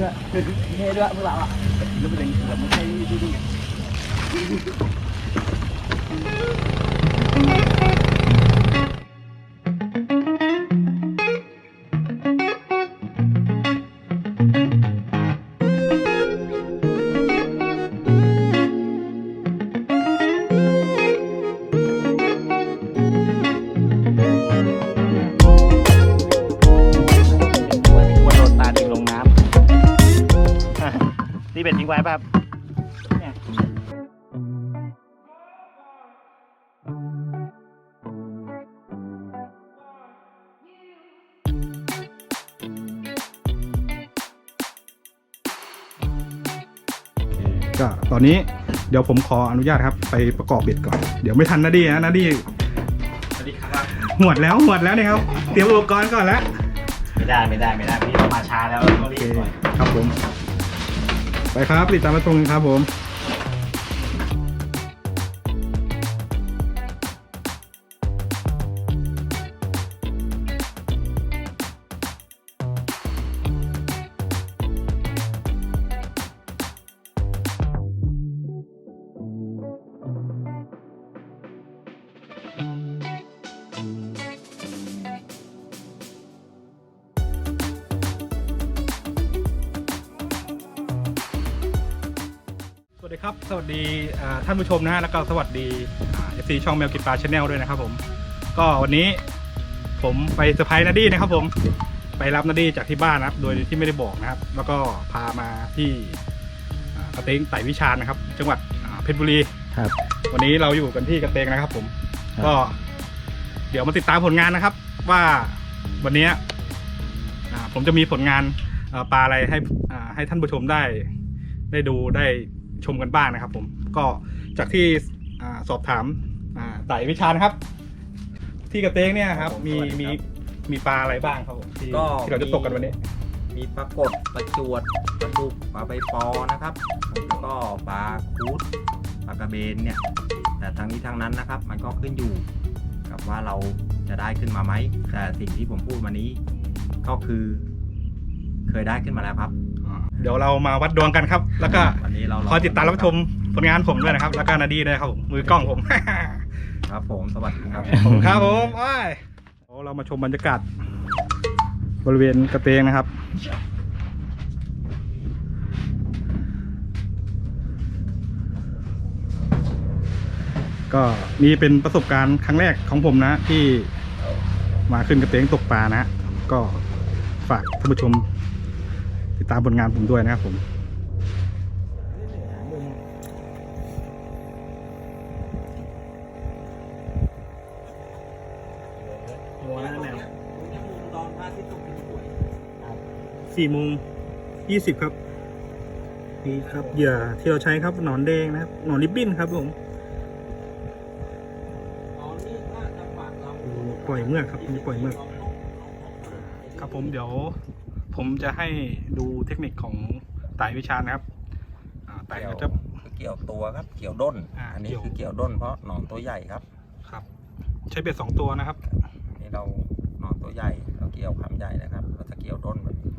ด้วยเฮ้ด้วยพวกเราอะแล้วไป็นอย่างนี้แไม่ใช่ดูดู อนนี้เดี๋ยวผมขออนุญาตครับ ไปประกอบเบ็ดก่อน เดี๋ยวไม่ทันนาดีนะนาดีสวัสดีครับหวดแล้วหวดแล้วนี่ครับ เตรียมอุปกรณ์ก่อนแล้วไม่ได้ไม่ได้ไม่ได้พี่เรามาช้าแล้วเราต้องโอรีเคบก่อนครับผม ไปครับติดตามมาชมกันครับผม ดีครับ สวัสดีอ่าท่านผู้ชมนะฮะ แล้วก็สวัสดีเอฟซีช่องแมวกินปลาชาแนลด้วยนะครับผม ก็วันนี้ผมไปเซอร์ไพรส์นาดี้นะครับผม ไปรับนาดี้จากที่บ้านนะครับ โดยที่ไม่ได้บอกนะครับ แล้วก็พามาที่อ่ากระเตงไต่วิชาญนะครับ จังหวัดอ่าเพชรบุรี ครับ วันนี้เราอยู่กันที่กระเตงนะครับผมครับก็ เดี๋ยวมาติดตามผลงานนะครับ ว่าวันนี้อ่าผมจะมีผลงานอ่าปลาอะไรให้อ่าให้ท่านผู้ชมได้ได้ดูได้ ชมกันบ้างนะครับผมก็จากที่อ่าสอบถามอ่าไต่วิชานะครับ ที่กระเตงเนี่ยครับมีมีมีปลาอะไรบ้างครับผมที่ก็ที่เราจะตกกันวันนี้ มีปลากดปลาจวดปลาดุกปลาใบปอนะครับ แล้วก็ปลาคูดปลากระเบนเนี่ย แต่ทั้งนี้ทั้งนั้นนะครับ มันก็ขึ้นอยู่กับว่าเราจะได้ขึ้นมาไหมแต่สิ่งที่ผมพูดมานี้ก็คือเคยได้ขึ้นมาแล้วครับอ่า เดี๋ยวเรามาวัดดวงกันครับ แล้วก็วันนี้เราคอยติดตามรับชมผลงานผมด้วยนะครับ แล้วก็นาดีด้วยครับผมมือกล้องผม ครับผมสวัสดีครับขอบคุณครับผมโอ้ยโอ้เรามาชมบรรยากาศบริเวณกระเตงนะครับ ก็นี่เป็นประสบการณ์ครั้งแรกของผมนะที่มาขึ้นกระเตงตกปลานะ ก็ฝากท่านผู้ชม ตามผลงานผมด้วยนะครับผมสี่โมงยี่สิบครับนี่ครับเหยื่อที่เราใช้ครับหนอนแดงนะครับหนอนริบบิ้นครับผมปล่อยเมือกครับมีปล่อยเมือกครับผมเดี๋ยว ผมจะให้ดูเทคนิคของไต่วิชานะครับอ่าไต่เกี่ยวก็จะคือเกี่ยวตัวครับ เกี่ยวด้นอ่าอันนี้เกี่ยวคือเกี่ยวด้นเพราะหนอนตัวใหญ่ครับ ครับ ใช้เบ็ดสองตัวนะครับ อันนี้เราหนอนตัวใหญ่เราเกี่ยวคำใหญ่นะครับ เราจะเกี่ยวด้นแบบนี้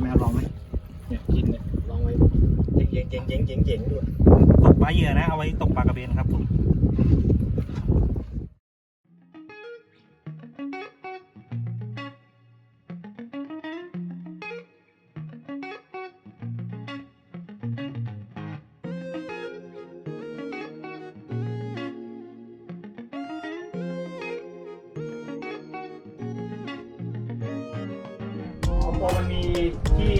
แมวลองไหมเนี่ยกินเนี่ยลองไว้เจ๋งเจ๋งเจ๋งเจ๋งเจ๋งดูตกปลาเหยื่อนะเอาไว้ตกปลากระเบนครับผม ที่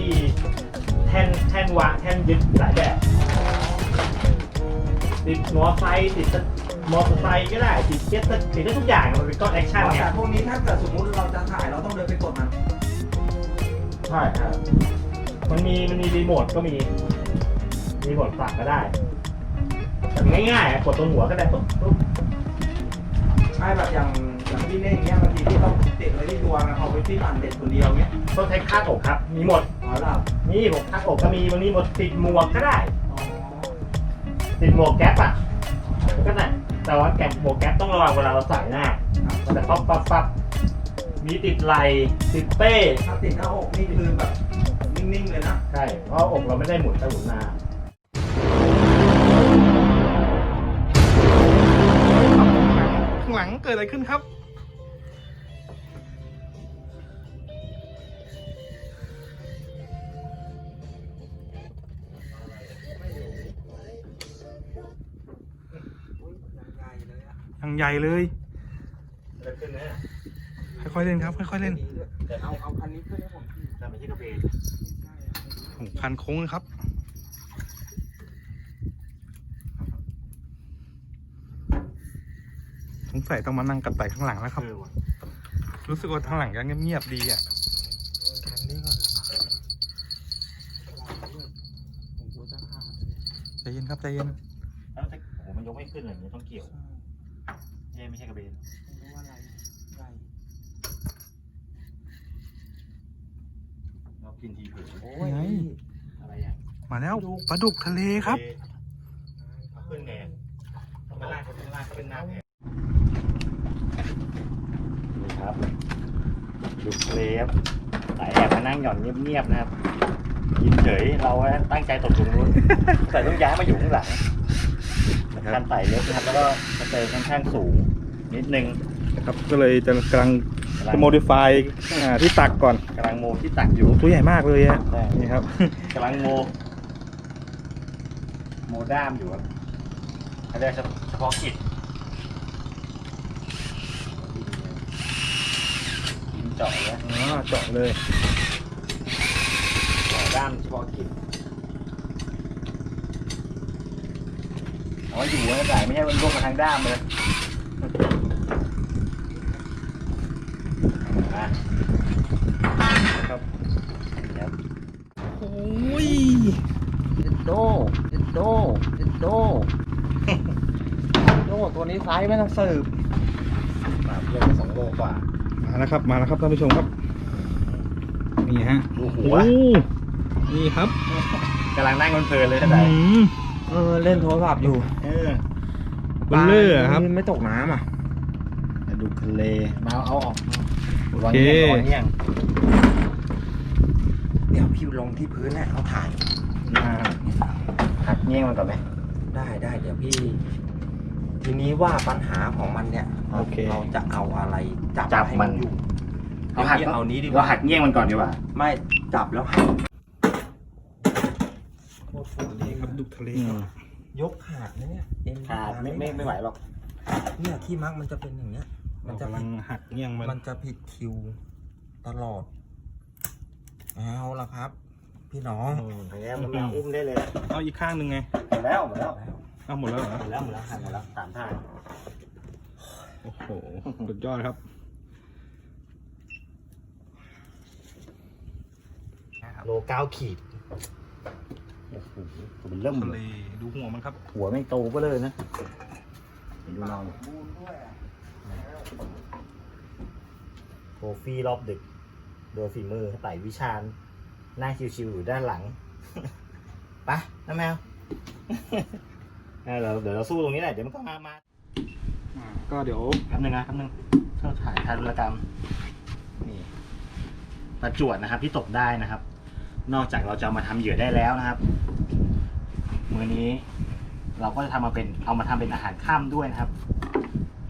แท่นแท่นวางแท่นยึดหลายแบบติดมอไซค์ติดมอเตอร์ไซค์ก็ได้ติดเก็ตติดได้ทุกอย่างมันเป็นก้อนแอคชั่นไงแต่พวกนี้ถ้าเกิดสมมุติเราจะถ่ายเราต้องเดินไปกดมัน ใช่ครับ มันมีมันมีรีโมทก็มีรีโมทปรับก็ได้แต่ง่ายๆอะกดตรงหัวก็ได้ปุ๊บปุ๊บใช่แบบอย่างอย่างพี่เล่นอย่างเงี้ยบางทีที่ต้องติดไว้ที่ตัวนะเอาไว้ที่ปั่นเด็ดคนเดียวเงี้ย ต้องใช้คาดอกครับ มีหมด อ๋อเหรอนี่ผมคาดอกก็มีมันมีหมดติดหมวกก็ได้ อ๋อติดหมวกแก๊ปอะก็ได้แต่ว่าแก๊ปหมวกแก๊ปต้องระวังเวลาเราใส่หน้ามันจะปั๊บปั๊บปั๊บมีติดไหลติดเป้ ถ้าติดหน้าอกนี่คือแบบนิ่งๆเลยนะ ใช่ เพราะอกเราไม่ได้หมุนไปหมุนมาข้างหลังเกิดอะไรขึ้นครับ ใหญ่เลยเกิดขึ้นนะค่อยๆเล่นครับค่อยๆเล่นแต่เอาเอาคันนี้ขึ้นให้ผมแต่ไม่ใช่กระเบนโอ้โหคันโค้งเลยครับสงสัยต้องมานั่งกันไต่ข้างหลังแล้วครับเออว่ะรู้สึกว่าข้างหลังยังเงียบๆดีอะคันนี้ก่อนผมกลัวจะขาดใจเย็นครับใจเย็นแล้วแต่โอ้โหมันยกไม่ขึ้นเลยมันต้องเกี่ยว เอ้ไม่ใช่กระเบนไม่รู้ว่าอะไรอะไรเรากินทีเผือโอ้ยไง อะไรอย่างมาแล้วปลาดุกทะเลครับ เอาขึ้นไงต้องมาลากเขาต้องลากเขาเป็นหน้าแผลนี่ครับดูเคลฟแต่แอบมานั่งหย่อนเงียบๆนะครับยินเฉยเราตั้งใจตกตรงนู้นแต่ต้องย้ายมาอยู่ข้างหลังคันไต่เล็กนะครับ แล้วก็สเตอร์ค่อนข้างสูง นิดนึงครับก็เลยจะกำลังจะ modify อ่าที่ตักก่อนกำลังโมที่ตักอยู่ตัวใหญ่มากเลยอะใช่นี่ครับกำลังโม โมด้ามอยู่ครับเขาเรียกเฉพาะกิจดินเจาะแล้วอ๋อเจาะเลยเจาะด้ามเฉพาะกิจเอาไว้อยู่นะแต่ไม่ใช่มันลงมาทางด้ามเลยอะ ครับ นี่ครับ โอ้ย เจ็ดโดเจ็ดโดเจ็ดโดโดตัว นี้ไซส์ไม่ต้องสืบสามโลสองโลกว่า มาแล้วครับ มาแล้วครับท่านผู้ชมครับ นี่ฮะดูหัโอ้วนี่ครับกำลังนั่งเพลินๆเลยท่านใดอืมเออเล่นโทรศัพท์อยู่เออเบลเลอร์ครับ ไม่ตกน้ำอะดูทะเลมาเอาออกโอร้อนเคเงี้ยร้อนเงี้ยเดี๋ยวพี่ลงที่พื้นเนี่ยเขาถ่ายอ่าหักเงี้ยมันก่อนไหมได้ได้เดี๋ยวพี่ ทีนี้ว่าปัญหาของมันเนี่ยโอเคเราจะเอาอะไรจับจับให้มันอยู่เอาหักเอานี้ดีกเราว่าหักเงี้ยมันก่อนดีกว่า ไม่จับแล้วหักนี่ครับดุกทะเลครับยกขาดนะเนี่ยเอ็นขาดไม่ไม่ไม่ไหวหรอกเนี่ยที่มักมันจะเป็นอย่างเงี้ย มัเรานจะกำลัผิงดหักเงี้ยงมันมันจะผิดคิวตลอดเอาละครับ พี่น้องอืมอย่างเงี้ยมันมาอุ้มได้เลยเอาอีกข้างหนึ่งไงหมดแล้วหมดแล้ว เอาหมดแล้วเหรอหมดแล้วหมดแล้วหักหมดแล้วสามทางโอ้โหสุดยอดครับโลเก้าขีดโอ้โหมันเริ่มทะเลดูหัวมันครับ หัวไม่งโตก็เลยนะเห็นดูน้องโทฟี่รอบดึก โดยฝีมือไต่วิชาญนั่งชิวๆอยู่ด้านหลังไปะน้าแมว เออเดี๋ยวเดี๋ยวเราสู้ตรงนี้แหละเดี๋ยวมันก็มามาอ่าก็เดี๋ยวแป๊บนึงนะแป๊บนึงเท่าถ่ายทารุณกรรมนี่ประจวดนะครับที่ตกได้นะครับ นอกจากเราจะเอามาทำเหยื่อได้แล้วนะครับ มือนี้ เราก็จะทำมาเป็นเอามาทำเป็นอาหารข้ามด้วยนะครับ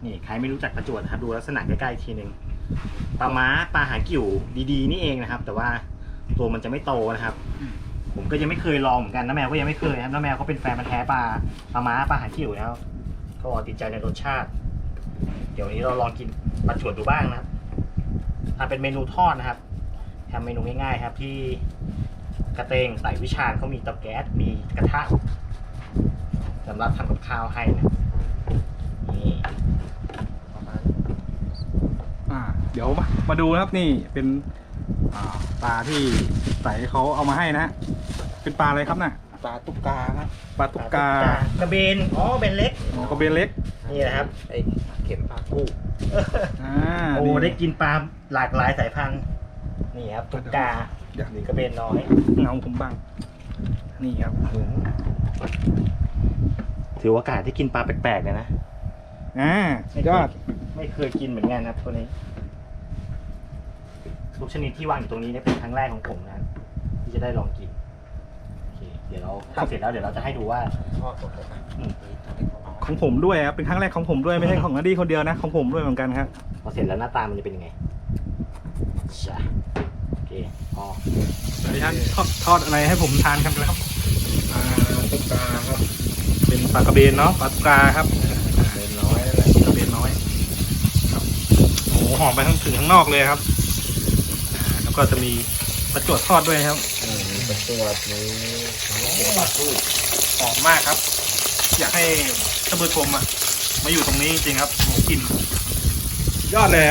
นี่ใครไม่รู้จักประจวดนะครับ ดูลักษณะใกล้ๆอีกทีหนึ่งปลาม้าปลาหากิ่วดีๆ นี่เองนะครับ แต่ว่าตัวมันจะไม่โตนะครับ ผมก็ยังไม่เคยลองเหมือนกันน้าแมวก็ยังไม่เคยนะครับน้าแมวก็เป็นแฟนมันธุ์แท้ปลาปลาม้าปลาหากิ่วนะครับก็ติดใจในรสชาติ เดี๋ยววันนี้เราลองกินปลาจวดดูบ้างนะครับทำเป็นเมนูทอดนะครับทำเมนูง่ายๆครับที่กระเตงไต่วิชาญเขามีเตาแก๊สมีกระทะสำหรับทำกับข้าวให้นะนี่อ่าเดี๋ยวมามาดูนะครับนี่เป็น ปลาที่ใส่เขาเอามาให้นะ เป็นปลาอะไรครับน่ะปลาตุ๊กกาครับปลาตุ๊กกากระเบนอ๋อเบนเล็กอ๋อกระเบนเล็กนี่นะครับไอ้เข็มปากกู้อ่าโอ้นี่ได้กินปลาหลากหลายสายพันธุ์นี่ครับตุ๊กกาอยากหรือกระเบนน้อยเงาผมบ้างนี่ครับถือโอกาสที่กินปลาแปลกๆเลยนะอ่าไม่ยเคอดไม่เคยกินเหมือนกันครับตัวนี้ ทุกชนิดที่วางอยู่ตรงนี้เนี่ยเป็นครั้งแรกของผมนะครับที่จะได้ลองกินโอเคเดี๋ยวเราทำเสร็จแล้วเดี๋ยวเราจะให้ดูว่าชอบสดเลยนะอืมของผมด้วยครับเป็นครั้งแรกของผมด้วยไม่ใช่ของนัดดี้คนเดียวนะของผมด้วยเหมือนกันครับพอเสร็จแล้วหน้าตามันจะเป็นยังไงจ้ะโอเคพอเดี๋ยวท่านทอดทอดอะไรให้ผมทานครับครับอ่าตุ๊กตาครับ เป็นปลากระเบนเนาะปลาตุกาครับเป็นน้อยนั่นแหละกระเบนน้อยครับโอ้โหหอมไปทั้งถึงข้างนอกเลยครับอ่าแล้ว ก็จะมีประจวดทอดด้วยครับมีประจวบมีทั้งหัวปลาทูหอมมากครับ อยากให้ท่านผู้ชมอะมาอยู่ตรงนี้จริงครับโอ้โหกิน ยอดเลย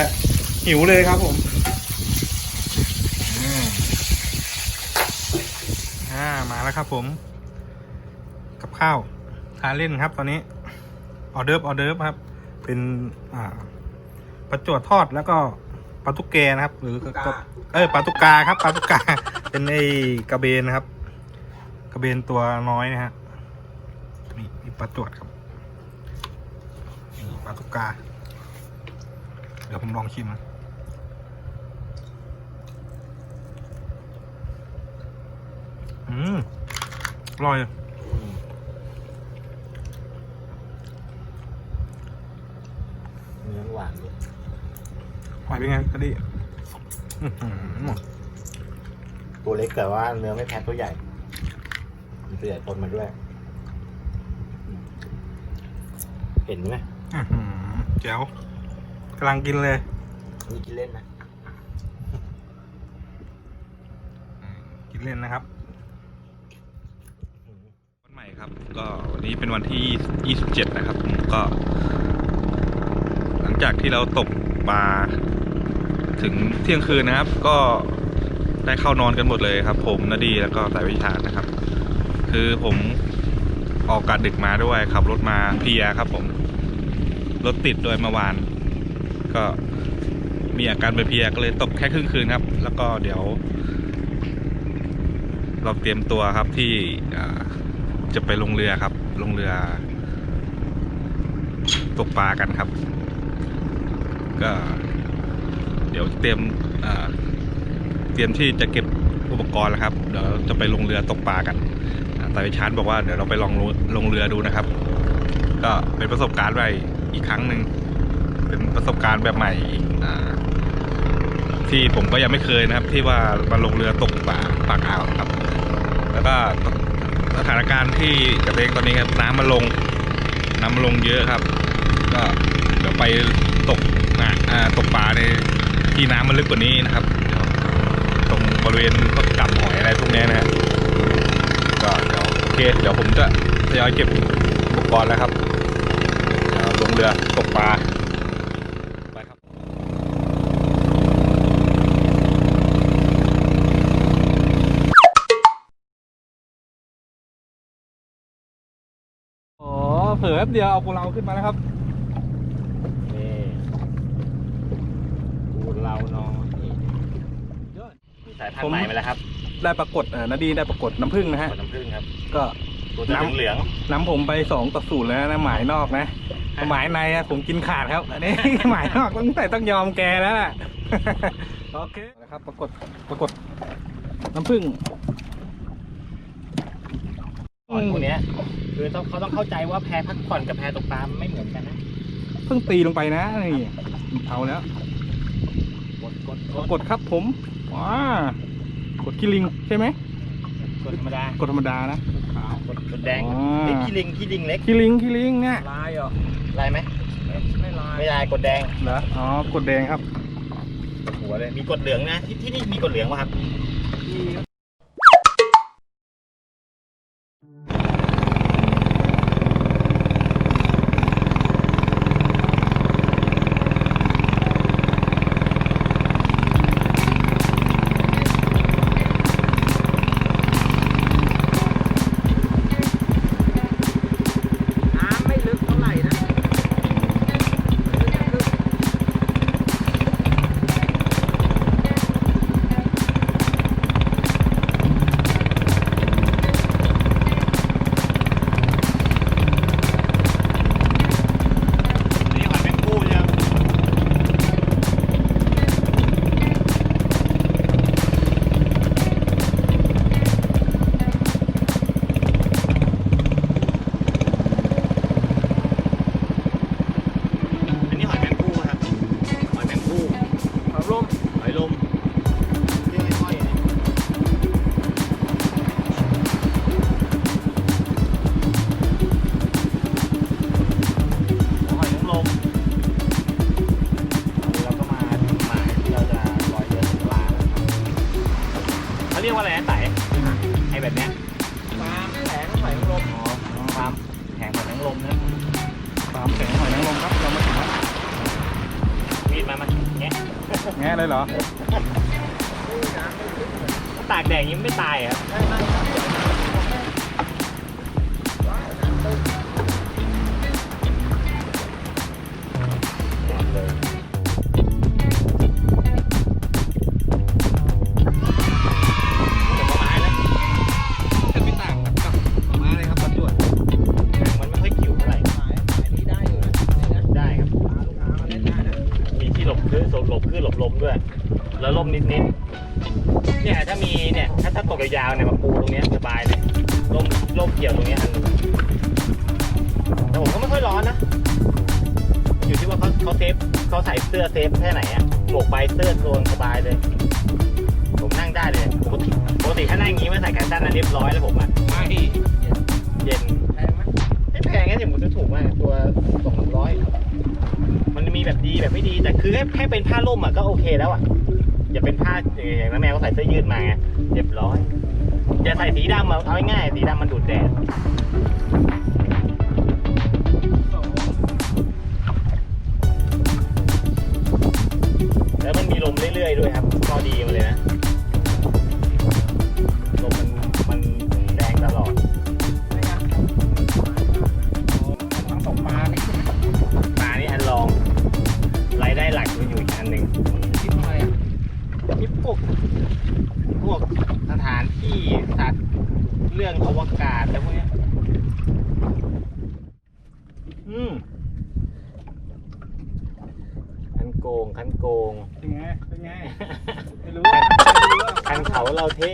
หิวเลยครับผมอ่ามาแล้วครับผม กับข้าวทานเล่นครับตอนนี้ออเดิร์ฟออเดิร์ฟครับ เป็นอ่าปลาจวดทอดแล้วก็ ปลาตุกแกนะครับ หรือก็เออปลาตุกาครับปลาตุกา เป็นไอ้กระเบนนะครับ กระเบนตัวน้อยนะฮะนี่มีปลาจวดครับนี่ปลาตุกา เดี๋ยวผมลองชิมนะอืมอร่อย เนื้อหวานเลย หอยเป็นไงกะดิอื้อหือตัวเล็กแต่ว่าเนื้อไม่แพ้ตัวใหญ่มีตัวใหญ่ปนมาด้วย เห็นไหมอื้อหือแจ๋วกำลังกินเลยนี่กินเล่นนะกินเล่นนะครับวันใหม่ครับ ก็วันนี้เป็นวันที่ 27 นะครับผมก็ หลังจากที่เราตกปลา ถึงเที่ยงคืนนะครับ ก็ได้เข้านอนกันหมดเลยครับ ผมนาดีแล้วก็สายวิชานะครับ คือผมออกกะดึกมาด้วยขับรถมาเพียครับ ผมรถติดด้วยเมื่อวาน ก็มีอาการเพียก็เลยตกแค่ครึ่งคืนครับ แล้วก็เดี๋ยว เราเตรียมตัวครับที่จะไปลงเรือครับ ลงเรือ ตกปลากันครับ ก็ เดี๋ยวเตรียมเตรียมที่จะเก็บอุปกรณ์แล้วครับ เดี๋ยวจะไปลงเรือตกปลากันอ่าแต่วิชานบอกว่าเดี๋ยวเราไปลองลงเรือดูนะครับ ก็เป็นประสบการณ์ใหม่อีกครั้งหนึ่งเป็นประสบการณ์แบบใหม่อีกที่ผมก็ยังไม่เคยนะครับ ที่ว่ามาลงเรือตกปลาปากอ่าวครับ แล้วก็สถานการณ์ที่กระเบงตอนนี้ครับน้ำมันลงน้ำมันลงเยอะครับ ก็เดี๋ยวไปตกนะอ่าตกปลาใน ที่น้ำมันลึกกว่านี้นะครับ ตรงบริเวณพวกกับหอยอะไรพวกนี้นะฮะก็เดี๋ยวโอเค เดี๋ยวผมจะทยอยเก็บอุปกรณ์แล้วครับลงเรือตกปลาไปครับอ๋อเผลอแป๊บเดียวเอาพวกเราขึ้นมาแล้วครับ นี่กูเราเนาะนี่สายพันผมธุ์ใหม่มาแล้วครับได้ปรากฏอ่อนาดีได้ปรากฏน้ำผึ้งนะฮะน้ำผึ้งครับ ก็ตัวน้ำเหลืองน้ำผมไปสองต่อศูนย์แล้วนะหมายนอกนะหมายในอะผมกินขาดครับอันนี้ หมายนอกตั้งแต่ต้องยอมแกแล้วล่ะโอเคนะครับ ปรากฏปรากฏน้ำผึ้งๆก่อนพวกนี้คือต้องเขาต้องเข้าใจว่าแพพักผ่อนกับแพตกปลาไม่เหมือนกันนะเพิ่งตีลงไปนะนี่เอาแล้ว กดกดปรากฏครับผมว้ากดกิลิงใช่ไหมกดธรรมดากดธรรมดานะขาวกดกดแดงอ๋อเอ้ยขี้ลิงขี้ลิงเล็กกิลิงกิลิงเนี่ยลายเหรอลายไหมไม่ลายไม่ลายกดแดงเหรออ๋อกดแดงครับกดหัวเลยมีกดเหลืองนะที่ที่นี่มีกดเหลืองป่ะครับเรียบร้อยอย่าใส่สีดำเอาเอาง่ายๆสีดำมันดูดแดดแล้วมันมีลมเรื่อยๆด้วยครับข้อดีมันเลยนะลมมันมันแรงตลอดทั้งตกปลานี่ใช่ไหมปลานี่อันรองรายได้หลักมันอยู่อีกอันหนึ่งคิดอะไรอะที่พวกพวกานที่สัตว์เรื่องอวกาศอะไรพวกเนี้ยอืมคันโกงคันโกง เป็นไงเป็นไงไม่รู้คันเขาเราเท่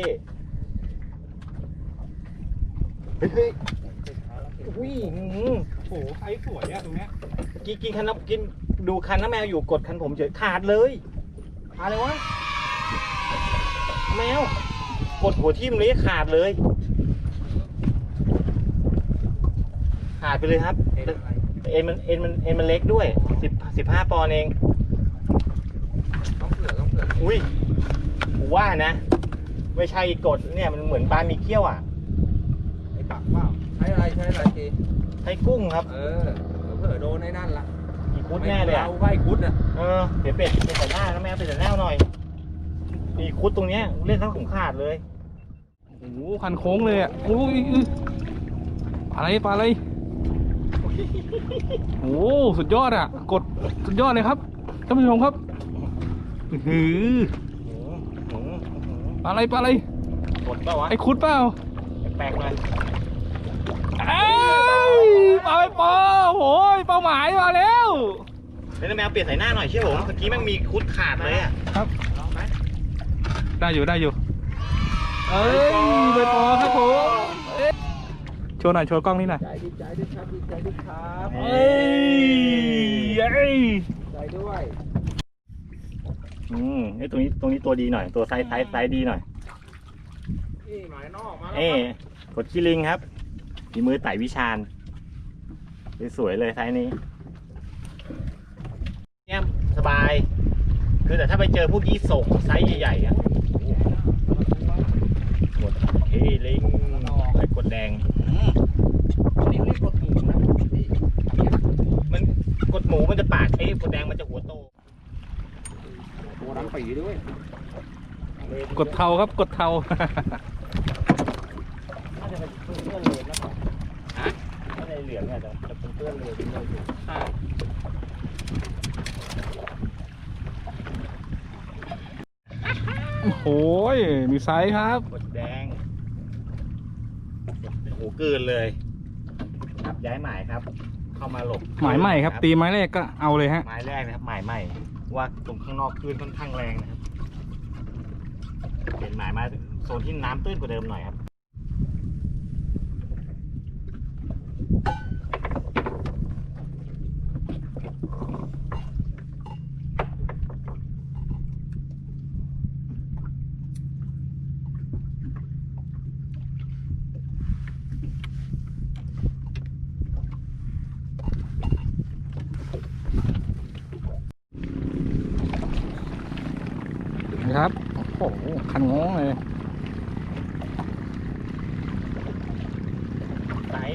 เฮ้ยเฮ้ยอุ้ยอื้อหือโอ้โหไอ้สวยอะตรงเนี้ยกินกินคันน้ำกินดูคันน้ำแมวอยู่กดคันผมเฉยขาดเลย อะไรวะ แมว กดหัวทิ่มเลยขาดเลย ขาดไปเลยครับเห็นอะไรเอ็นมันเอ็นมันเอ็นมันเล็กด้วยสิบสิบห้าปอนด์เอง ต้องเผื่อต้องเผื่ออุ้ยกูว่านะ ไม่ใช่กดเนี่ยมันเหมือนปลามีเขี้ยวอะไอ้ปักเปล่าใช้อะไรใช้อะไรจีใช้กุ้งครับ เออเผื่อโดนไอ้นั่นละอีคุดแน่เลยอะเราไม่คุดอะเออเดี๋ยวเป็ดเป็ดใส่หน้านะแม่เป็ดใส่หน้าหน่อย อีคุดตรงเนี้ยเล่นทั้งผมขาดเลยโอ้โหคันโค้งเลยอะโอ้ยอื้อปลาอะไรปลาอะไรโอ้โหสุดยอดอะกดสุดยอดเลยครับท่านผู้ชมครับอื้อหือหืมหืมหืมปลาอะไรปลาอะไรกดเปล่าวะไอ้คุดเปล่าแปลกๆเลยเอ้ยปลาไปปอโอ้ยเป้าหมายมาแล้วเล่นแมวเปลี่ยนใส่หน้าหน่อยเชื่อผมเมื่อกี้แม่งมีคุดขาดเลยอะครับลอง ไหมได้อยู่ได้อยู่ เอ้ยไปปอครับผมเอ้ยโชว์หน่อยโชว์กล้องนี่หน่อย ใจดีใจด้วยครับดีใจด้วยครับเอ้ยเอ้ยใจด้วยอืมไอ้ตรงนี้ตรงนี้ตัวดีหน่อย ตัวไซส์ไซส์ไซส์ดีหน่อย นี่หมายนอกมาแล้วเอ้กดขี้ลิงครับมีมือไต่วิชาญสวยๆเลยไซส์นี้เนี่ยสบาย คือแต่ถ้าไปเจอพวกยี่สกไซส์ใหญ่ๆอะกด เฮ้ลิงไอ้กดแดง อันนี้เรียกกดหมูนะนี่มันกดหมูมันจะปากเอ้กดแดงมันจะหัวโตตัวดำปีด้วยกดเทาครับกดเทาน่าจะเป็นเพื่อนเลือดแล้วฮะถ้าในเหลืองเนี่ยจะจะเป็นเพื่อนเลือดเลยอยู่ใช่โอ้โหมีไซส์ครับ กดแดงโอ้โหเกินเลยครับย้ายหมายครับ เข้ามาหลบหมายใหม่ครับ ตีไม้แรกก็เอาเลยฮะ หมายแรกนะครับหมายใหม่ว่าตรงข้างนอกคลื่นค่อนข้างแรงนะครับ เปลี่ยนหมายมาโซนที่น้ำตื้นกว่าเดิมหน่อยครับ ครับ โอ้โห คันงงเลยไซย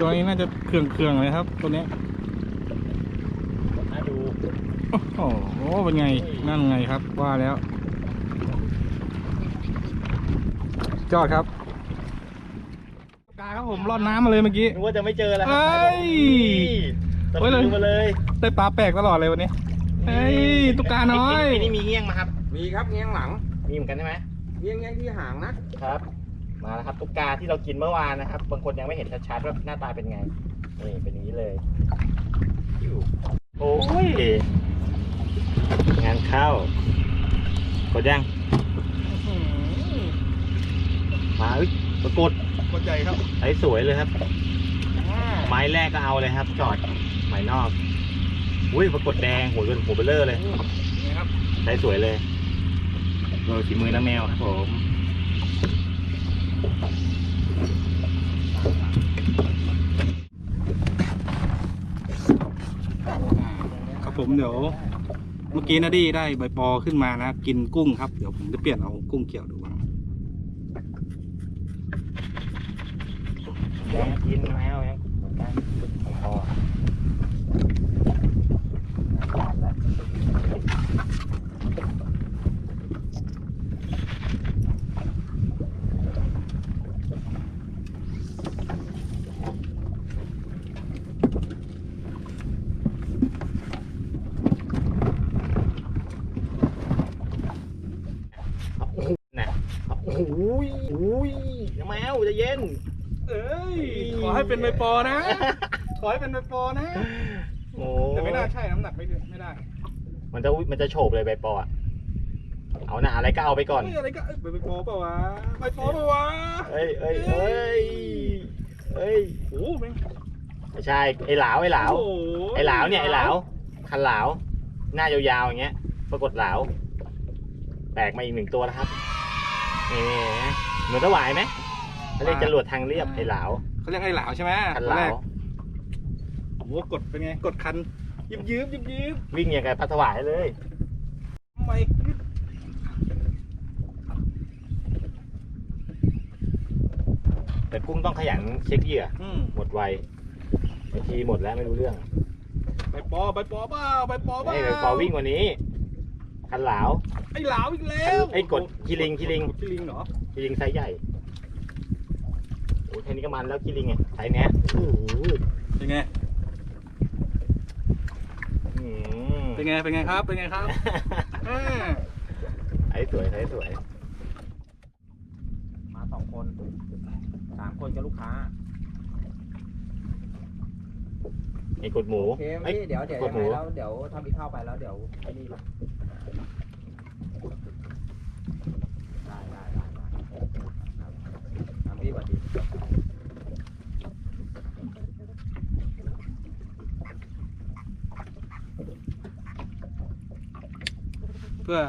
ตัวนี้น่าจะเครื่องเครื่องเลยครับ ตัวนี้น่าดูโอ้โหเป็นไง นั่นไงครับ ว่าแล้ว จอดครับกาครับผมรอดน้ำมาเลยเมื่อกี้ว่าจะไม่เจอแล้วครัเอ้บยเฮ้ยเลย มาเลย ได้ปลาแปลกตลอดเลยวันนี้ เฮ้ยตุกาน้อย ไอ้นี่ไอ้มีเงี้ยงมาครับ มีครับเงี้ยงหลังมีเหมือนกันใช่ไหมเงี้ยงเงี้ยงที่หางนะครับ มาแล้วครับตุ๊กตาที่เรากินเมื่อวานนะครับ บางคนยังไม่เห็นชัดๆว่าหน้าตาเป็นไงนี่เป็นอย่างนี้เลยอิ๊วโอ้ยงานเข้ากดยังมาเอ้ยปรากฏคนใหญ่ครับไอ้สวยเลยครับ ไม้แรกก็เอาเลยครับ จอดไม้นอกอุ้ยปรากฏแดงหัวเป็นหัวเบลเลอร์เลยนี่ครับใช้สวยเลย โรยฝีมือน้าแมวครับผมครับผมเดี๋ยวเมื่อกี้นาดี้ได้ใบปอขึ้นมานะ กินกุ้งครับ เดี๋ยวผมจะเปลี่ยนเอากุ้งเกี่ยวดูบ้างยังกินแมวยังเหมือนกันของพ่อโอ้โหน่ะโอ้โหโอ้ยน้า แมวใจะเย็น เอ้ย ขอให้เป็นใบปอนะ ขอให้เป็นใบปอนะ โอ้แต่ไม่น่าใช่น้ำหนักไม่ได้ไม่ได้มันจะมันจะโฉบเลยใบปออะเอาหนาอะไรก็เอาไปก่อน เฮ้ยอะไรก็เอ้ยใบปอเปล่าวะใบปอเปล่าวะเอ้ยเอ้ยเอ้ยเอ้ยโอ้โหแม่งไม่ใช่ไอ้หลาวไอ้หลาว โโไอ้หลาวเนี่ยไอ้หลาวคันหลาว หน้ายาวๆอย่างเงี้ย ปรากฏหลาวแตกมาอีกหนึ่งตัวแล้วครับนี่เหมือนตะหวายไหม เขาเรียกจรวดทางเรียบไอ้หลาวเขาเรียกไอ้หลาวใช่ไหมคันตัวหแรลากวโอ้โหกดเป็นไง กดคันยิบยืบยิบยืบวิ่งอย่างกับพัทวายเลยทำไมแต่กุ้งต้องขยันเช็คเหยื่ออืมหมดไวบางทีหมดแล้วไม่รู้เรื่องใบปอใบปอเปล่าใบปอเปล่าไอ้ใบปอวิ่งกว่านี้คันหลาวไอ้หลาวอีกแล้วไอ้กดคิริงคิริงกดคิริงเหรอคิริงไซส์ใหญ่โอ้ยแค่นี้ก็มันแล้วคิริงไงไซส์เนี้ยโอ้โหเป็นไง อืมเป็นไง เป็นไงครับ เป็นไงครับอ่าไอ้สวยไอ้สวย มาสองคนสามคนกับลูกค้าไอ้กดหมูโอเคไอ้ พี่เดี๋ยวเดี๋ยวกดยังหไงมูแล้วเดี๋ยวทำอีกข้าวไปแล้วเดี๋ยวไอ้นี่ละได้ได้ได้ได้ครับทำพี่สวัสดี เพื่อ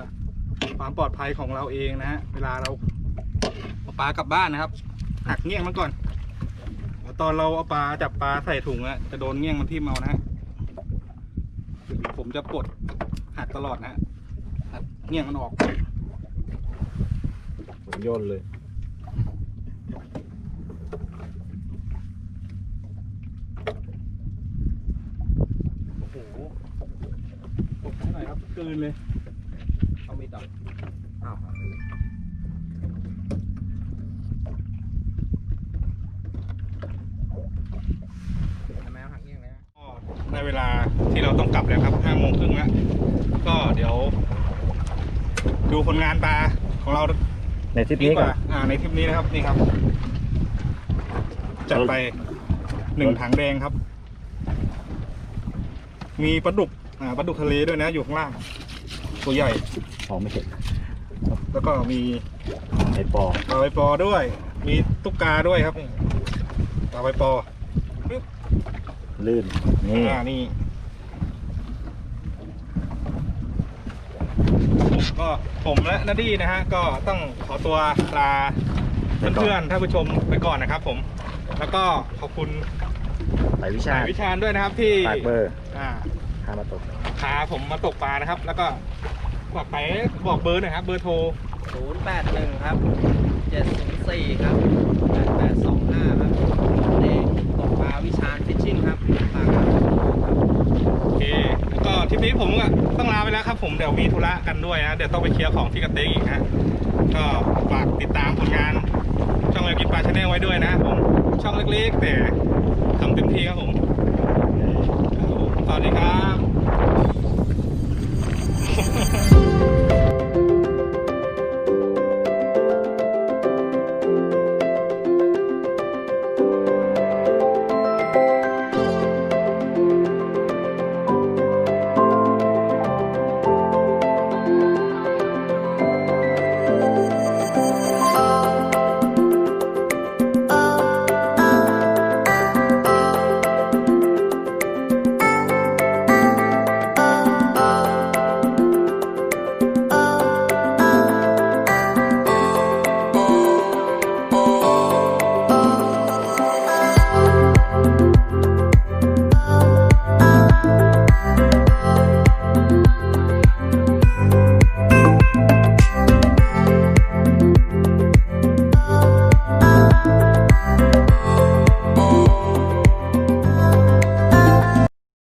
ความปลอดภัยของเราเองนะฮะ เวลาเราเอาปลากลับบ้านนะครับ หักเงี้ยงมันก่อน ตอนเราเอาปลาจับปลาใส่ถุงอะจะโดนเงี้ยงมันทิ่เอานะฮะผมจะปลดหักตลอดนะฮะหักเงี้ยงมันออก ผมโยนเลย โอ้โหปลดให้หน่อยครับ กลืนเลยเอามีดต่ออ้าวทำไมเอาหักเงี้ยงเลยนะก็ได้เวลาที่เราต้องกลับแล้วครับห้าโมงครึ่งแล้วก็เดี๋ยว ดูผลงานปลาของเราในทริปดีนี้กก่อนว่าอ่าในทริปนี้นะครับนี่ครับ จัดไปหนึ่งถังแดงครับ มีปลาดุก อ่าปลาดุกทะเลด้วยนะอยู่ข้างล่าง ตัวใหญ่ ของไม่เสร็จแล้วก็มีไอ้ปอปลาใบปอด้วย มีตุ๊กกาด้วยครับนี่ปลาใบปอลื่นนี่อ่านี่ก็ผมและนาดี้นะฮะ ก็ต้องขอตัวลาไปก่อนเพื่อนๆท่านผู้ชมไปก่อนนะครับ ผม แล้วก็ขอบคุณไปวิชาสายวิชาญด้วยนะครับที่ฝากเบอร์อ่า พามาตกพาผมมาตกปลานะครับ แล้วก็บอกไปบอกเบอร์หน่อยครับ เบอร์โทร081ครับ704ครับ8825ครับเด็กตกปลาวิชาญฟิชชิ่งครับปลาครับ โอเค แล้วก็ทริปนี้ผมก็ต้องลาไปแล้วครับผม เดี๋ยวมีธุระกันด้วยนะ เดี๋ยวต้องไปเคลียร์ของที่กระเตงอีกฮะ ก็ฝากติดตามผลงาน ช่องเล็กกินปลาชาแนลไว้ด้วยนะผม ช่องเล็กๆ แต่ทำเต็มที่ครับผมครับผม สวัสดีครับ